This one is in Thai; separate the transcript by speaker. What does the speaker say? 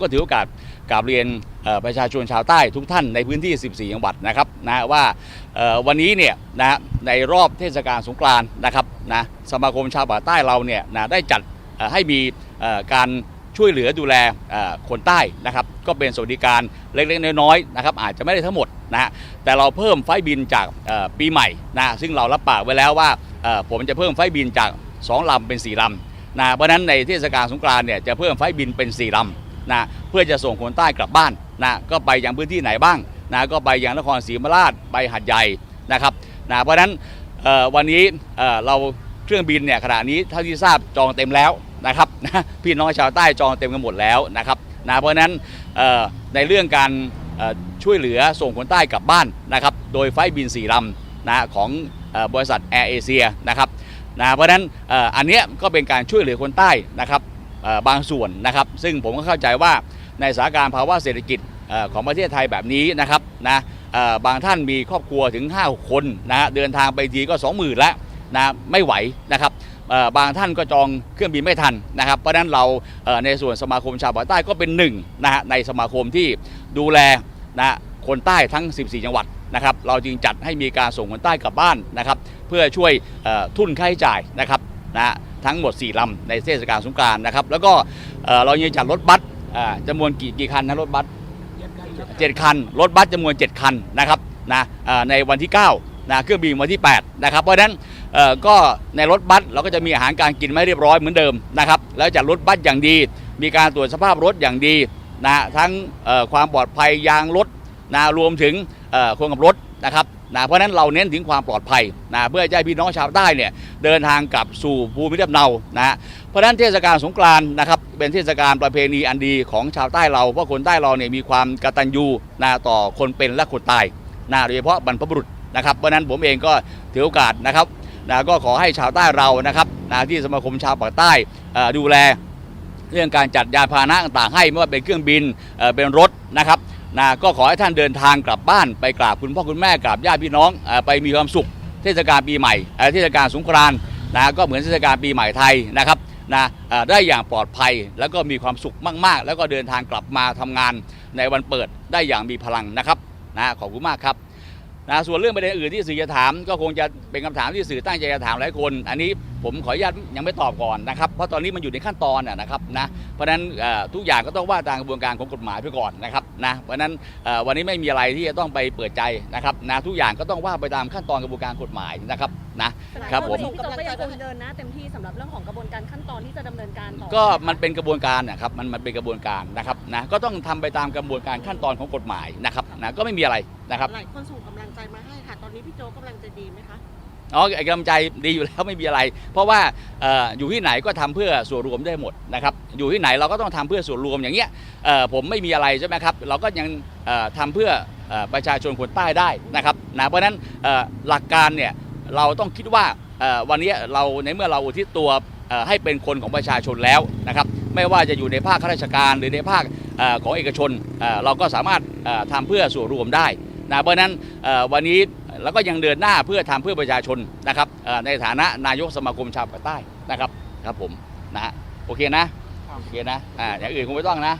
Speaker 1: ก็ถือโอกาสกราบเรียนประชาชนชาวใต้ทุกท่านในพื้นที่ 14 จังหวัดนะครับนะว่าวันนี้เนี่ยนะในรอบเทศกาลสงกรานต์นะครับนะสมาคมชาวป่าใต้เราเนี่ยนะได้จัดให้มีการช่วยเหลือดูแลคนใต้นะครับก็เป็นสวัสดิการเล็กๆน้อยๆนะครับอาจจะไม่ได้ทั้งหมดนะฮะแต่เราเพิ่มไฟบินจากปีใหม่นะซึ่งเรารับปากไว้แล้วว่าผมจะเพิ่มไฟบินจาก 2 ลำเป็น 4 ลำนะเพราะนั้นในเทศกาลสงกรานต์เนี่ยจะเพิ่มไฟบินเป็น 4 ลำ นะเพื่อจะส่งคนใต้กลับบ้านนะก็ไปยังพื้นที่ไหนบ้างนะก็ไปยังนครศรีธรรมราชไปหัดใหญ่นะครับนะเพราะฉะนั้นวันนี้เเราเครื่องบินเนี่ยขณะนี้เท่าที่ทราบจองเต็มแล้วนะครับนะพี่น้องชาวใต้จองเต็มกันหมดแล้วนะครับนะเพราะฉะนั้นในเรื่องการช่วยเหลือส่งคนใต้กลับบ้านนะครับโดยไฟบิน4ลำนะของอบริษัทแอร์เอเชียนะครับนะเพราะฉะนั้นอันนี้ก็เป็นการช่วยเหลือคนใต้นะครับ บางส่วนนะครับ ซึ่งผมก็เข้าใจว่าในสถานการณ์ภาวะเศรษฐกิจของประเทศไทยแบบนี้นะครับนะบางท่านมีครอบครัวถึง 5 คนนะฮะเดินทางไปทีก็ 20,000แล้วนะไม่ไหวนะครับบางท่านก็จองเครื่องบินไม่ทันนะครับ เพราะนั้นเราในส่วนสมาคมชาวภาคใต้ก็เป็นหนึ่งนะฮะในสมาคมที่ดูแลนะคนใต้ทั้ง 14 จังหวัดนะครับ เราจึงจัดให้มีการส่งคนใต้กลับบ้านนะครับ เพื่อช่วยเอ่อทุนค่าใช้จ่ายนะครับ นะทั้งหมด 4ลำในเทศกาลสงกรานต์นะครับ แล้วก็เอ่อเรายังจัดรถบัสอ่าจำนวนกี่กี่คันนะรถบัสเจ็ดคัน รถบัสจำนวน 7 คันนะครับนะเอ่อในวันที่9นะเครื่องบินวันที่ 8 นะครับ เพราะฉะนั้นเอ่อก็ในรถบัสเราก็จะมีอาหารการกินไม่เรียบร้อยเหมือนเดิมนะครับ แล้วจัดรถบัสอย่างดี มีการตรวจสภาพรถอย่างดีนะทั้งเอ่อความปลอดภัยยางรถนะรวมถึงเอ่อคนขับรถนะครับ นะเพราะนั้นเราเน้นถึงความปลอดภัยนะเพื่อให้พี่น้องชาวใต้เนี่ยเดินทางกลับสู่ภูมิลำเนานะฮะเพราะนั้นเทศกาลสงกรานต์นะครับเป็นเทศกาลประเพณีอันดีของชาวใต้เราเพราะคนใต้เราเนี่ยมีความกตัญญูนะต่อคนเป็นและคนตายนะโดยเฉพาะบรรพบุรุษนะครับเพราะนั้นผมเองก็ถือโอกาสนะครับนะก็ขอให้ชาวใต้เรานะครับนะที่สมาคมชาวปากใต้ดูแลเรื่องการจัดยานพาหนะต่างๆให้ไม่ว่าเป็นเครื่องบินเเป็นรถนะครับ นะก็ขอให้ท่านเดินทางกลับบ้านไปกราบคุณพ่อคุณแม่กราบญาติพี่น้องอไปมีความสุข เทศกาลปีใหม่เทศกาลสงกรานต์นะก็เหมือนเทศกาลปีใหม่ไทยนะครับนะได้อย่างปลอดภัยแล้วก็มีความสุขมาก ๆ แล้วก็เดินทางกลับมาทำงานในวันเปิดได้อย่างมีพลังนะครับนะขอบคุณมากครับ นะส่วนเรื่องประเด็นอื่นที่สื่อจะถาม ก็คงจะเป็นคำถามที่สื่อตั้งใจจะถามหลายคน อันนี้ผมขออนุญาตยังไม่ตอบก่อนนะครับเพราะตอนนี้มันอยู่ในขั้นตอนนะนะครับนะเพราะฉะนั้นทุกอย่างก็ต้องว่าตามกระบวนการของกฎหมายไปก่อนนะครับนะเพราะฉะนั้นวันนี้ไม่มีอะไรที่จะต้องไปเปิดใจนะครับนะทุกอย่างก็ต้องว่าไปตามขั้นตอนกระบวนการกฎหมายนะครับนะครับผม
Speaker 2: จก็ยังคงเดินหน้าเต็มที่สำหรับเรื่องของกระบวนการขั้น ที่จะดำเนินการต่อ
Speaker 1: ก็มันเป็นกระบวนการนะครับมันมันเป็นกระบวนการนะครับนะก็ต้องทำไปตามกระบวนการขั้นตอนของกฎหมายนะครับนะก็ไม่มีอะไรนะครับ
Speaker 3: หลายคนส่งกำลังใจมาให้ค่ะตอนนี้พี่โจกำลังใจดีไหมคะ
Speaker 1: อ๋อไอ้กำลังใจดีอยู่แล้วไม่มีอะไร เพราะว่าเอ่ออยู่ที่ไหนก็ทำเพื่อส่วนรวมได้หมดนะครับอยู่ที่ไหนเราก็ต้องทำเพื่อส่วนรวมอย่างเงี้ยเอ่อผมไม่มีอะไรใช่ไหมครับเราก็ยังเอ่อทำเพื่อเอ่อประชาชนคนใต้ได้นะครับนะเพราะฉะนั้นเอ่อหลักการเนี่ยเราต้องคิดว่าเอ่อ วันนี้เราในเมื่อเราอุทิศตัวให้เป็นคนของประชาชนแล้วนะครับไม่ว่าจะอยู่ในภาคข้าราชการหรือในภาคอของเอกชนเราก็สามารถเอ่อทำเพื่อส่วนรวมได้นะเพราะนั้นวันนี้แล้วก็ยังเดินหน้าเพื่อทำเพื่อประชาชนนะครับในฐานะนายกสมาคมชาวปากใต้นะครับครับผมนะฮะโอเคนะโอเคนะอ่าอย่างอื่นคงไม่ต้องนะ